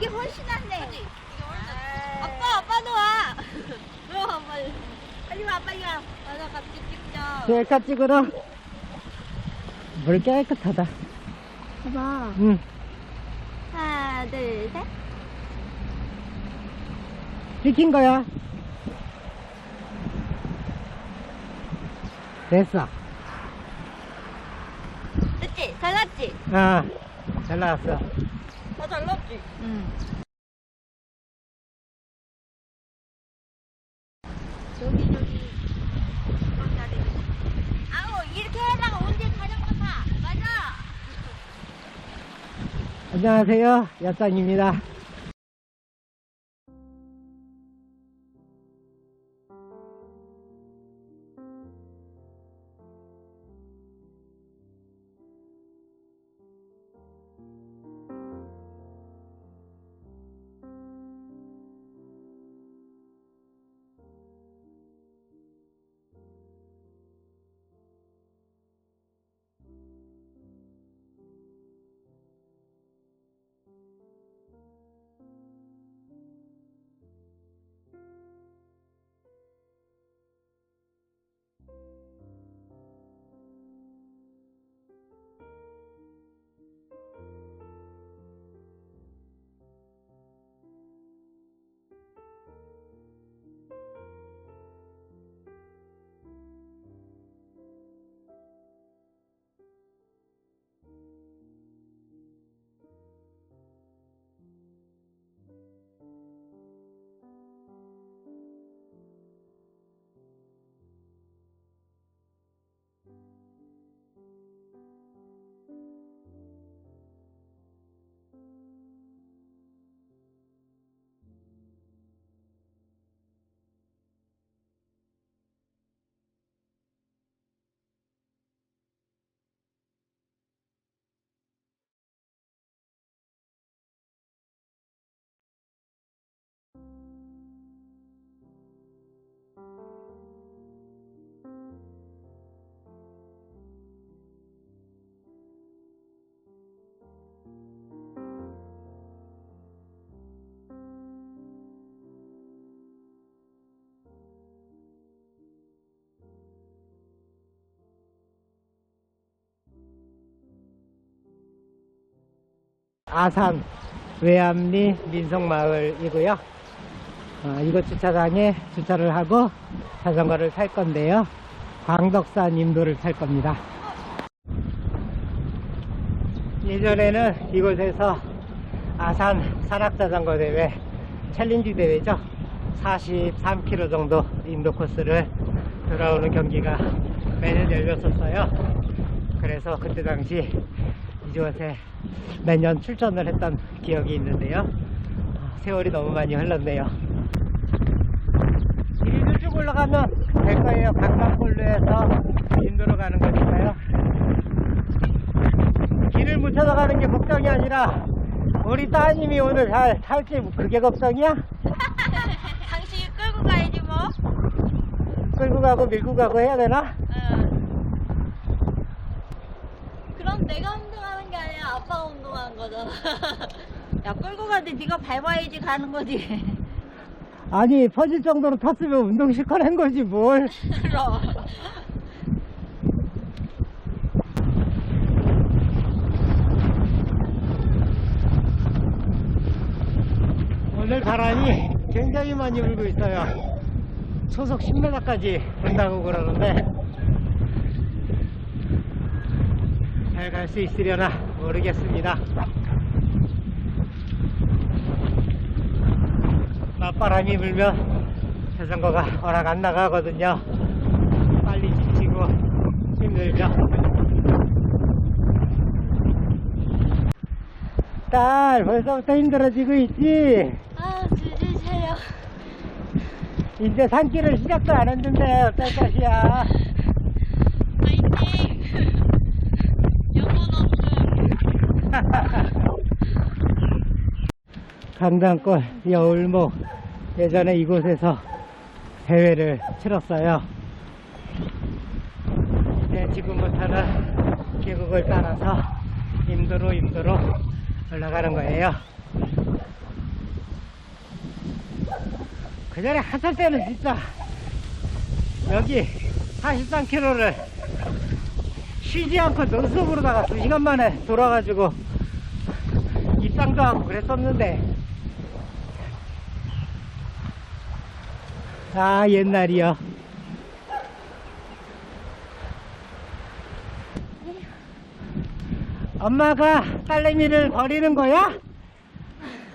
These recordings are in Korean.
이게 훨씬 낫네. 그치? 이게 훨씬 낫지. 아빠, 아빠도 와. 어, 빨리. 빨리 와, 빨리 와. 맞아, 같이 찍자. 셀카 찍으러. 물 깨끗하다. 봐봐. 응. 하나, 둘, 셋. 찍힌 거야. 됐어. 됐지? 잘 났지? 아, 잘 나왔어. 다잘 나왔지? 응. 저기, 저기. 아우, 이렇게 하다가 언제 자전거 타? 맞아. 안녕하세요. 야짱입니다. 아산 외암리 민속마을이고요. 어, 이곳 주차장에 주차를 하고 자전거를 탈 건데요. 광덕산 임도를 탈 겁니다. 예전에는 이곳에서 아산 산악자전거 대회 챌린지 대회죠. 43km 정도 인도 코스를 돌아오는 경기가 매년 열렸었어요. 그래서 그때 당시 이곳에 매년 출전을 했던 기억이 있는데요. 아, 세월이 너무 많이 흘렀네요. 길을 쭉 올라가면 될 거예요. 강남골로에서 인도로 가는 거니까요. 길을 못 찾아가는 게 걱정이 아니라 우리 따님이 오늘 잘 탈지 그게 걱정이야? 당신 끌고 가야지 뭐. 끌고 가고 밀고 가고 해야 되나? 응. 그럼 내가 운동하는 게 아니라 아빠가 운동하는 거잖아. 야 끌고 가는데 네가 밟아야지 가는 거지. 아니 퍼질 정도로 탔으면 운동 실컷 한 거지 뭘 그럼. 오늘 바람이 굉장히 많이 불고 있어요. 초속 10m까지 분다고 그러는데 잘 갈 수 있으려나 모르겠습니다. 맞바람이 불면 자전거가 허락 안 나가거든요. 빨리 지치고 힘들죠. 딸 벌써부터 힘들어지고 있지? 아 주주세요. 이제 산길을 시작도 안 했는데 어떨 것이야. 파이팅. 영혼 없음. 강당골 여울목 예전에 이곳에서 대회를 치렀어요. 네, 지금부터는 계곡을 따라서 임도로 임도로 올라가는 거예요. 그 전에 한참 때는 진짜 여기 43km를 쉬지 않고 논속으로다가 2시간 만에 돌아가지고 입상도 하고 그랬었는데 아 옛날이요 엄마가 딸내미를 버리는 거야?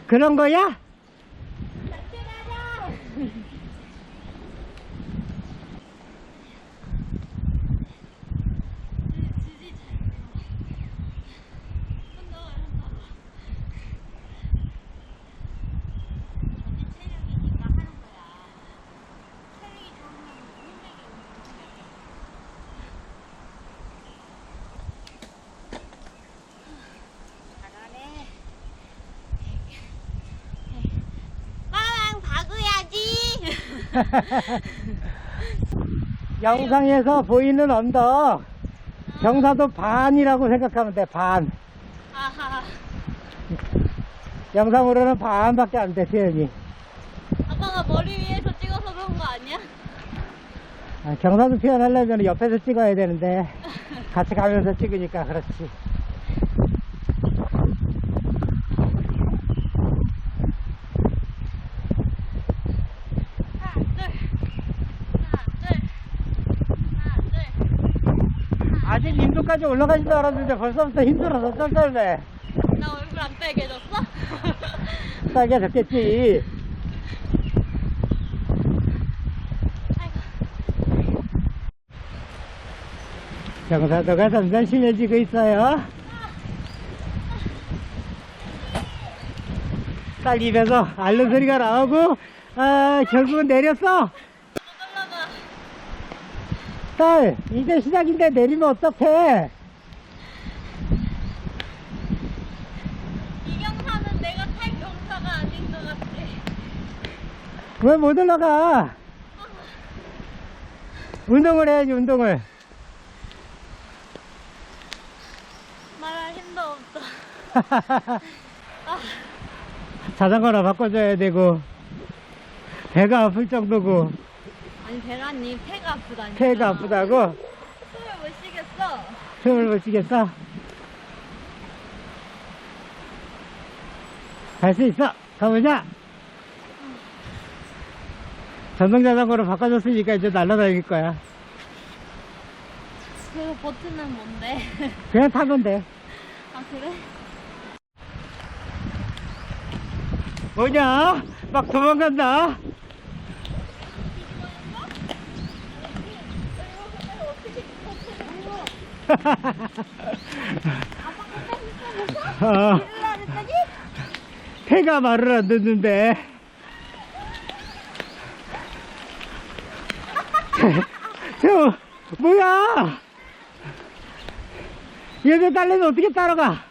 그런 거야? 빵 박아야지. 영상에서 보이는 언덕 경사도 반이라고 생각하면 돼 반. 아하. 영상으로는 반밖에 안돼 태연이. 아빠가 머리 위에서 찍어서 그런 거 아니야? 아, 경사도 표현하려면 옆에서 찍어야 되는데 같이 가면서 찍으니까 그렇지. 하나, 둘. 하나, 둘. 하나, 둘. 아직 인도까지 올라가지도 않았는데 벌써부터 힘들어서 쩔쩔매. 나 얼굴 안 빨개졌어? 아이고. 경사도가 점점 심해지고 있어요. 딸 입에서 앓는 소리가 나오고, 아, 결국은 내렸어. 딸, 이제 시작인데 내리면 어떡해? 이 경사는 내가 탈 경사가 아닌 것 같아. 왜 못 올라가? 운동을 해야지, 운동을. 말할 힘도 없어. 아, 자전거나 바꿔줘야 되고, 배가 아플 정도고, 아니 배라님 폐가 아프다니까. 폐가 아프다고, 숨을 못 쉬겠어. 숨을 못 쉬겠어? 갈 수 있어! 가보자! 전동 자전거로 바꿔줬으니까 이제 날아다닐 거야. 그 버튼은 뭔데? 그냥 타면 돼. 아 그래? 뭐냐? 막 도망간다. 어, 폐가 말을 안 듣는데. 저, 뭐야? 얘들 딸내미 어떻게 따라가?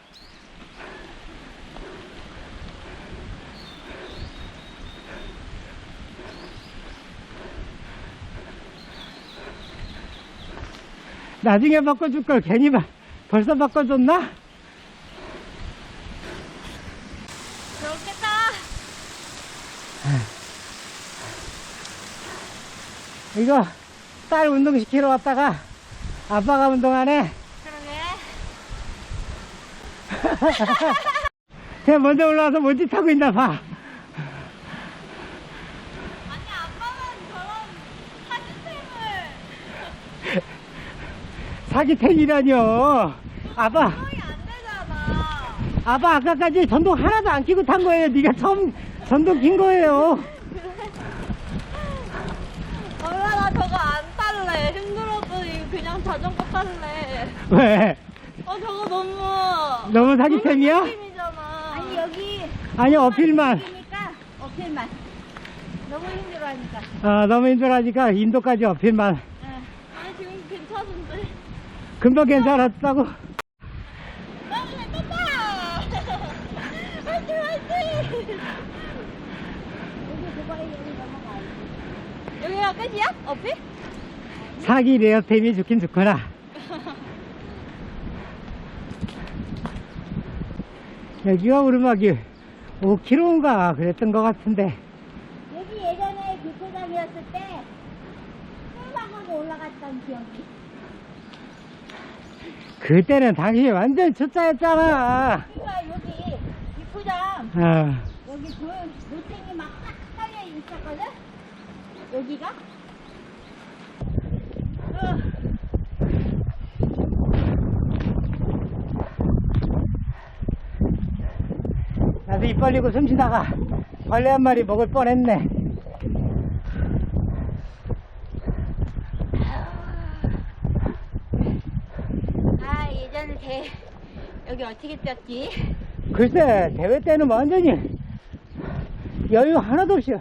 나중에 바꿔줄 걸 괜히 바, 벌써 바꿔줬나? 그렇겠다. 이거 딸 운동시키러 왔다가 아빠가 운동하네. 그러게. 그냥 먼저 올라와서 뭔짓 하고 있나 봐. 아니 아빠는 저런 사진템을 아빠, 사용이 안 되잖아. 아빠 아까까지 전동 하나도 안 끼고 탄 거예요. 네가 처음 전동 낀 거예요. 엄마 나 저거 안 탈래. 힘들어도 이거 그냥 자전거 탈래. 왜? 어 저거 너무 너무 사기템이야? 아니 여기 아니 어필만. 그러니까 어필만. 너무 힘들어하니까. 아 너무 힘들어하니까 인도까지 어필만. 네. 아니 지금 괜찮은데. 금방 괜찮았다고. 여기가 끝이야? 어필? 사기 레어템이 좋긴 좋구나. 여기가 오르막이 5km인가 그랬던 것 같은데. 여기 예전에 사람이었을 때 꿀방울고 올라갔던 기억이. 그때는 당신이 완전 초짜였잖아. 그러니까 여기 비포장 어. 여기 돌 노탱이 막딱 깔려 있었거든. 여기가. 어. 나도 입 벌리고 숨 쉬다가 벌레 한 마리 먹을 뻔했네. 아 예전에 대 여기 어떻게 뛰었지? 글쎄, 대회 때는 완전히 여유 하나도 없이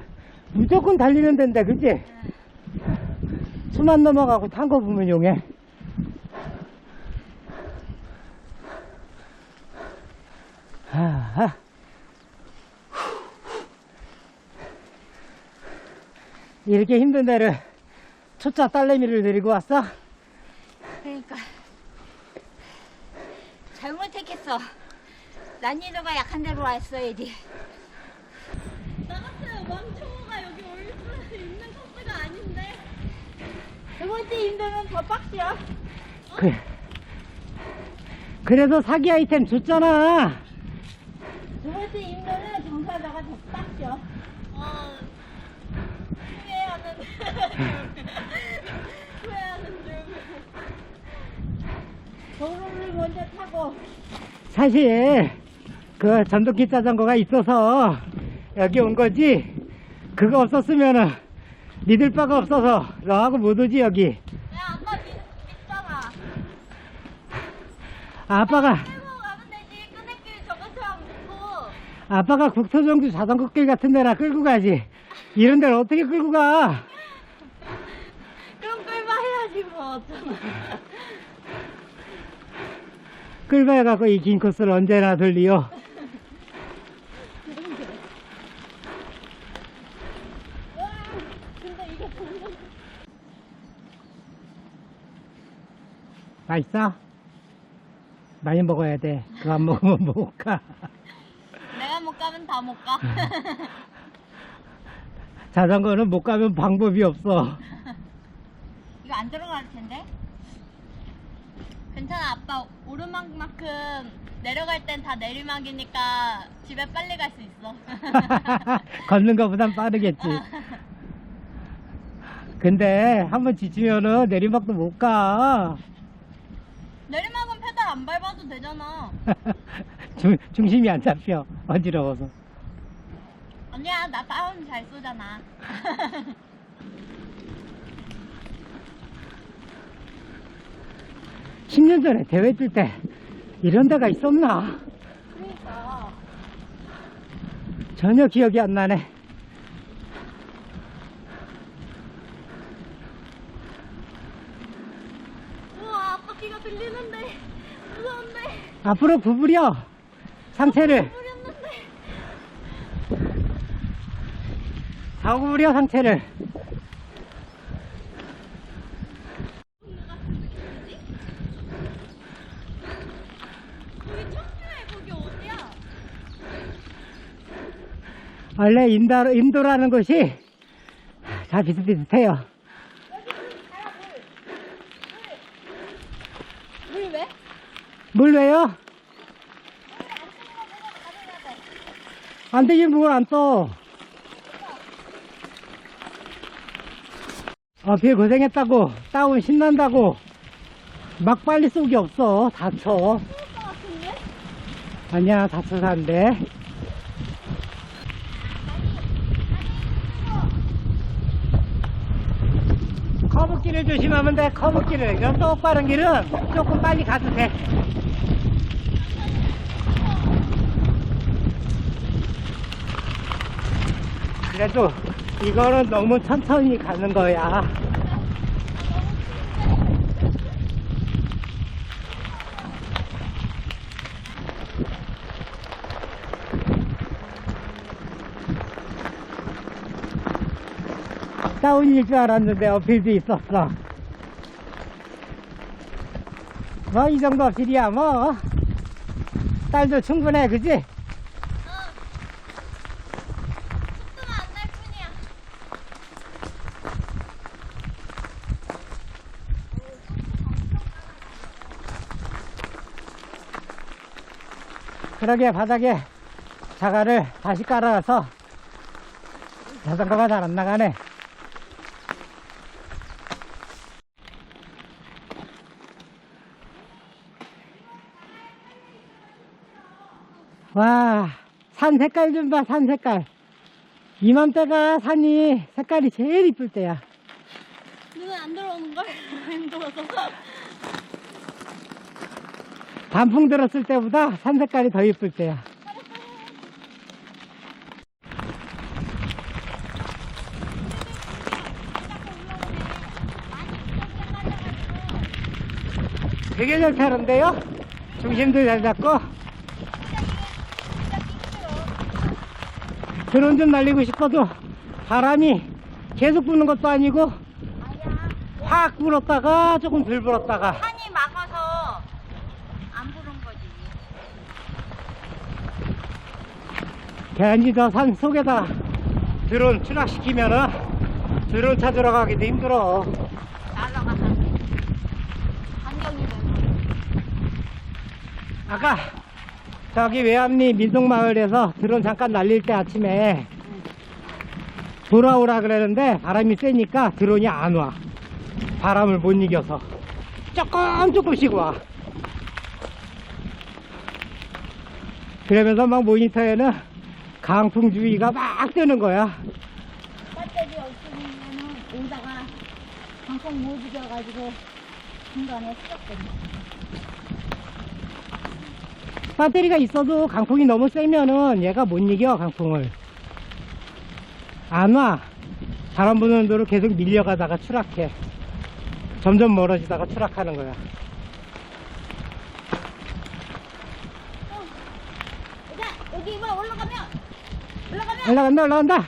무조건 달리는 데인데, 그치? 수만 넘어가고 탄 거 보면 용해. 아, 이렇게 힘든 데를 초짜 딸내미를 데리고 왔어? 그러니까 잘못했겠어. 난이도가 약한 데로 왔어야지. 나 같은 왕초가 여기 올 수 있는 코스가 아닌데. 두 번째 힘들면 더 빡시야. 그, 그래도 사기 아이템 줬잖아. 두 번째 힘들면 정사자가 더 빡셔. 어. 후회하는. 후회하는 중. 도로를 먼저 타고 사실 그 전동기 자전거가 있어서 여기 온 거지 그거 없었으면은 믿을 바가 없어서 너하고 못 오지 여기 야, 아빠 믿, 믿잖아. 아빠가 끌고 가면 되지. 끈내길 저것처럼 믿고. 아빠가 국토정주 자전거길 같은 데나 끌고 가지 이런 데를 어떻게 끌고 가 그럼 끌바 해야지 뭐 어쩌나. 끌고 해갖고 이 긴 코스를 언제나 돌리요. 맛있어? 많이 먹어야 돼 그거 안 먹으면 못 가 내가 못 가면 다 못 가. 자전거는 못 가면 방법이 없어 이거 안 들어갈 텐데? 괜찮아, 아빠. 오르막만큼 내려갈 땐 다 내리막이니까 집에 빨리 갈 수 있어. 걷는 것보단 빠르겠지. 근데 한번 지치면은 내리막도 못 가. 내리막은 페달 안 밟아도 되잖아. 중, 중심이 안 잡혀. 어지러워서. 아니야, 나 다운 잘 쏘잖아. 10년 전에 대회 뛸 때 이런 데가 있었나? 그러니까. 전혀 기억이 안 나네. 우와, 바퀴가 들리는데. 무서운데. 앞으로 구부려. 상체를. 뿌렸는데. 다 구부려, 상체를. 여기 청주에 거기 어디야? 원래 인도, 인도라는 곳이 다 비슷비슷해요. 물 왜? 물 왜요? 안 되긴 물안 떠. 어필 고생했다고, 다운 신난다고, 막 빨리 쏘기 없어. 다쳐. 아니야, 다쳐서 안 돼. 커브길을 조심하면 돼, 커브길을. 이런 똑바른 길은 조금 빨리 가도 돼. 그래도 이거는 너무 천천히 가는 거야. 다운일 줄 알았는데 어필도 있었어. 뭐 이 정도 어필이야 뭐. 딸도 충분해 그지? 그러게 바닥에 자갈을 다시 깔아서 자전거가 잘 안 나가네. 산 색깔 좀 봐, 산 색깔. 이맘때가 산이 색깔이 제일 이쁠 때야. 눈에 안 들어오는 걸 힘들어서. 단풍 들었을 때보다 산 색깔이 더 이쁠 때야. 되게 잘 타는데요? 중심도 잘 잡고. 드론 좀 날리고 싶어도 바람이 계속 부는 것도 아니고 확 불었다가 조금 덜 불었다가 산이 막아서 안 부른 거지. 괜히 저 산 속에다 드론 추락시키면은 드론 찾으러 가기도 힘들어. 날라가서 안경이 아까 저기 외암리 민속마을에서 드론 잠깐 날릴 때 아침에 돌아오라 그러는데 바람이 세니까 드론이 안 와. 바람을 못 이겨서. 조금 조금씩 와. 그러면서 막 모니터에는 강풍 주의가 막 뜨는 거야. 배터리 없으면은 오다가 방송 못 이겨가지고 중간에 쓰였거든. 배터리가 있어도 강풍이 너무 세면은 얘가 못 이겨 강풍을. 안와 바람 부는 대로 계속 밀려가다가 추락해. 점점 멀어지다가 추락하는 거야. 자, 여기 뭐 올라가면, 올라가면, 올라간다 올라간다.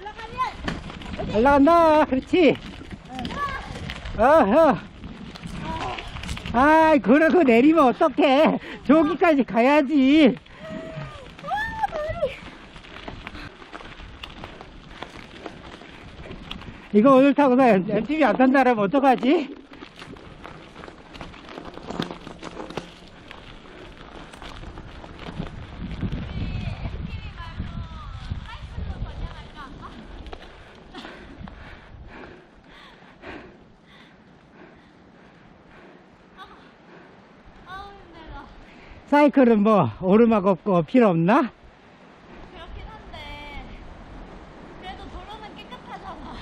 올라가면, 올라간다 그렇지. 어허 아이 그러고 내리면 어떡해 저기까지 가야지 이거 오늘 타고서 MTV 안탄 사람 어떡하지? 아우 힘들어. 사이클은 뭐 오르막 없고 필요 없나? 그렇긴 한데 그래도 도로는 깨끗하잖아.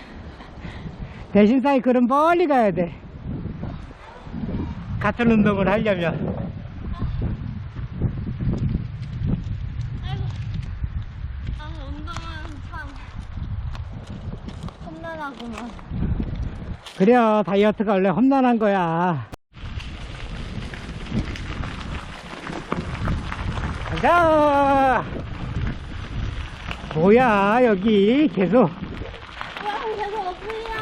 대신 사이클은 멀리 가야 돼. 같은 운동을 하려면. 아이고. 아 운동은 참 험난하구만. 그래요, 다이어트가 원래 험난한 거야. 가자! 뭐야, 여기 계속 야 계속 어플이야.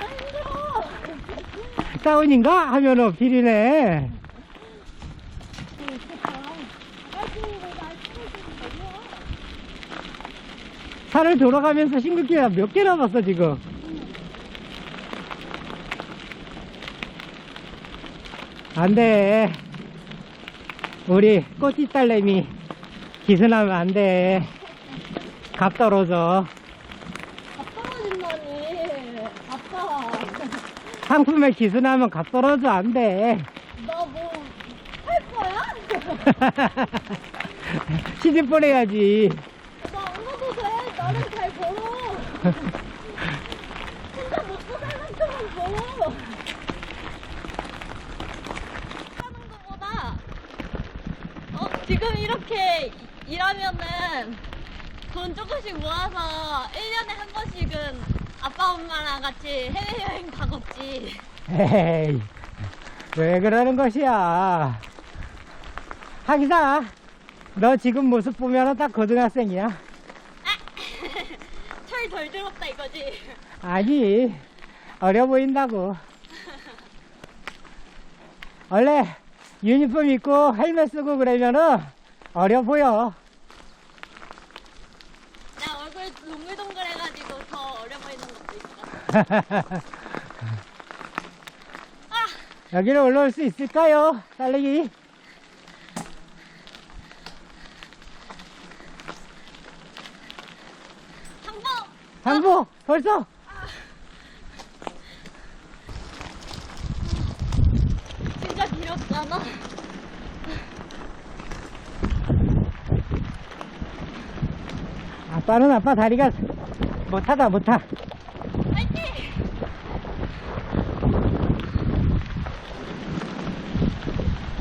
아 힘들어. 다운인가? 하면 어필이네. 차를 돌아가면서 싱글기가 몇 개 남았어, 지금. 안 돼. 우리 꼬치 딸내미 기순하면 안 돼. 값 떨어져. 밥 떨어진다니. 아빠. 상품에 기순하면 값 떨어져, 안 돼. 나뭐할 거야? 시집 보내야지. 나안 가도 돼. 나는 잘 벌어. 혼자 먹고 살 만큼은 벌어. 하는 것보다 어 지금 이렇게 일하면은 돈 조금씩 모아서 1년에 한 번씩은 아빠 엄마랑 같이 해외여행 가겠지. 에이, 왜 그러는 것이야. 하기사, 너 지금 모습 보면 딱 고등학생이야. 철 덜 들었다 이거지. 아니, 어려 보인다고. 원래 유니폼 입고 헬멧 쓰고 그러면은 어려 보여. 나 얼굴 동글동글해가지고 더 어려 보이는 것도 있어. 아! 여기로 올라올 수 있을까요? 딸내기. 당보! 당보! 벌써! 빠는 아빠 다리가 못하다 못하!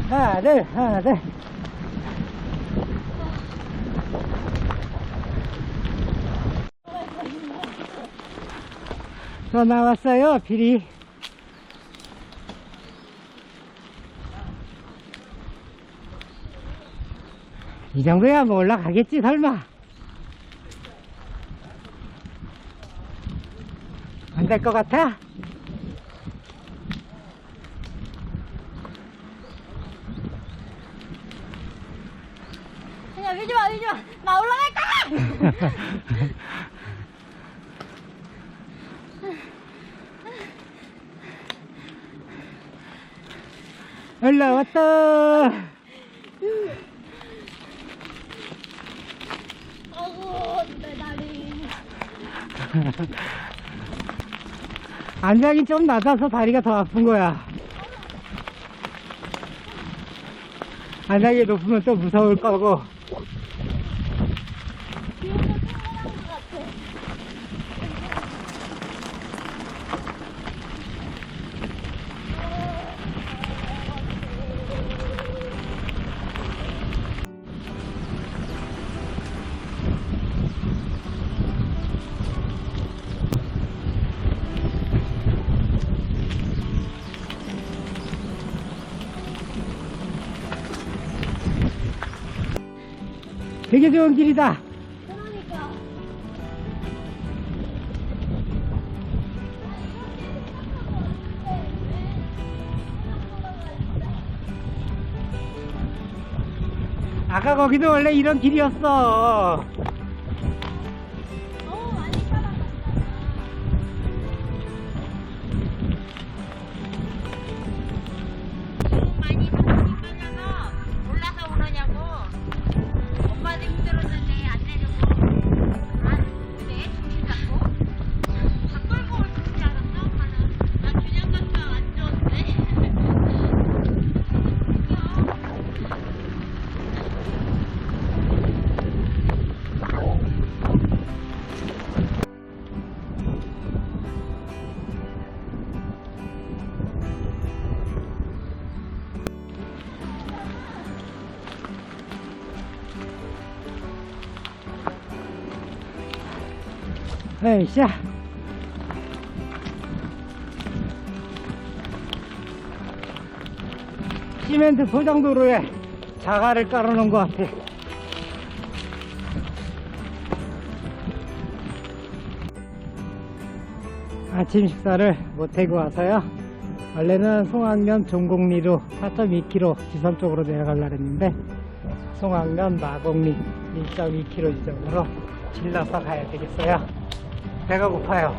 하나 둘 하나 둘 또 나왔어요 비리. 이 정도야 뭐 올라가겠지 설마 될 것 같아? 그냥 밀지 마, 밀지 마. 나 올라갈 거야! 올라왔다 아이고, 내 다리. 안장이 좀 낮아서 다리가 더 아픈 거야. 안장이 높으면 또 무서울 거고. 되게 좋은 길이다. 그러니까. 아까 거기도 원래 이런 길이었어. 에이샤. 시멘트 포장도로에 자갈을 깔아놓은 것 같아. 아침 식사를 못하고 와서요. 원래는 송악면 종곡리로 4.2km 지선 쪽으로 내려가려고 했는데 송악면 마곡리 1.2km 지점으로 질러서 가야 되겠어요. 배가 고파요.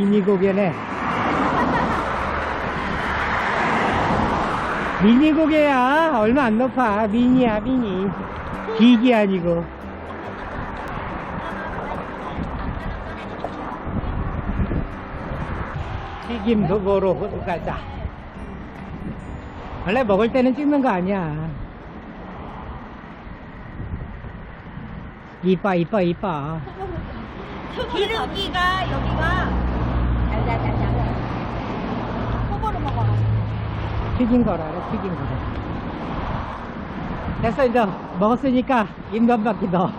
미니고개네 미니고개야. 얼마 안 높아. 미니야 미니. 기기 아니고. 튀김 도 보러 가자. 원래 먹을 때는 찍는 거 아니야. 이뻐 이뻐 이뻐. 기름기가 여기가 호보로 먹어라. 튀긴 거라 튀긴 거라 됐어 이제 먹었으니까 입도 한 바퀴 더